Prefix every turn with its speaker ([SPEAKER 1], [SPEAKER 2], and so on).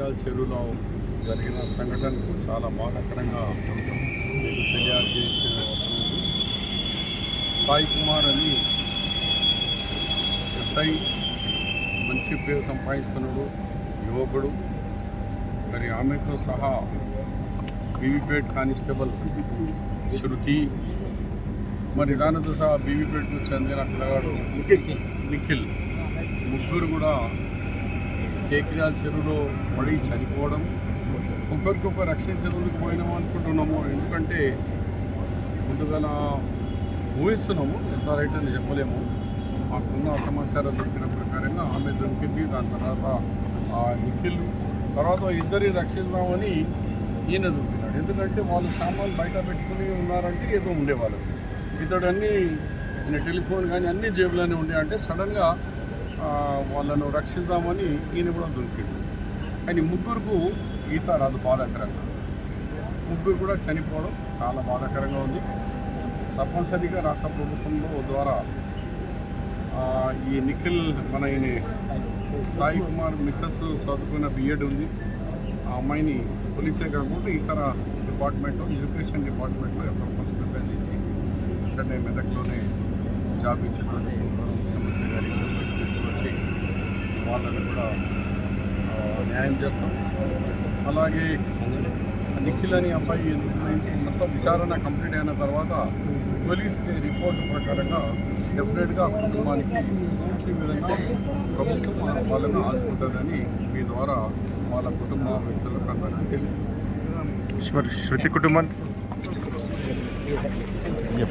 [SPEAKER 1] చెరువులో జరిగిన సంఘటనకు చాలా బాధాకరంగా మీకు తెలియజేసిన సాయి కుమార్ అని ఎస్ఐ మంచి పేరు సంపాదించుకున్నాడు యువకుడు. మరి ఆమెతో సహా బీవీపేట్ కానిస్టేబుల్ శృతి. మరి దానితో సహా బీవీపేట్కు చెందిన పిల్లగాడు నిఖిల్. ముగ్గురు కూడా కేకిరాల చెరువులో పడి చనిపోవడం ఒకరికొకరు రక్షించేందుకు పోయినాము అనుకుంటున్నాము. ఎందుకంటే ముందుగల ఊహిస్తున్నాము ఎంత రైట్ అని చెప్పలేము. మాకున్న సమాచారం దొరికిన ప్రకారంగా ఆమె దొరికింది దాని తర్వాత ఆ నిఖిల్ తర్వాత ఇద్దరిని రక్షిస్తామని ఈయన దొరికినాడు ఎందుకంటే వాళ్ళు సామాన్లు బయట పెట్టుకుని ఉన్నారంటే ఏదో ఉండేవాళ్ళు. ఇతడన్నీ అన్నీ టెలిఫోన్ కానీ అన్ని జేబులోనే ఉండే. అంటే సడన్గా వాళ్ళను రక్షిద్దామని ఈయన కూడా దొరికింది కానీ ముగ్గురుకు ఈత రాదు బాధాకరంగా. ముగ్గురు కూడా చనిపోవడం చాలా బాధాకరంగా ఉంది. తప్పనిసరిగా రాష్ట్ర ప్రభుత్వంలో ద్వారా ఈ నిఖిల్ మన ఈయన సాయి కుమార్ మిస్సెస్ చదువుకున్న బిఎడ్ ఉంది. ఆ అమ్మాయిని పోలీసే కాకుండా ఇతర డిపార్ట్మెంట్ ఎడ్యుకేషన్ డిపార్ట్మెంట్లో ఎవరో ఫస్ట్ ప్రిపేర్ ఇచ్చి ఇక్కడనే మెదక్లోనే జాబ్ ఇచ్చినటువంటి వాళ్ళని కూడా. న్యాయం చేస్తాం. అలాగే నిఖిల్ అని అబ్బాయి మొత్తం విచారణ కంప్లీట్ అయిన తర్వాత పోలీస్కి రిపోర్ట్ ప్రకారంగా డెఫినెట్గా కుటుంబానికి పూర్తి విధంగా ప్రభుత్వం వాళ్ళని ఆదుకుంటుందని మీ ద్వారా వాళ్ళ కుటుంబ వ్యక్తులకు అందరికీ తెలియజేస్తాం
[SPEAKER 2] శృతి కుటుంబానికి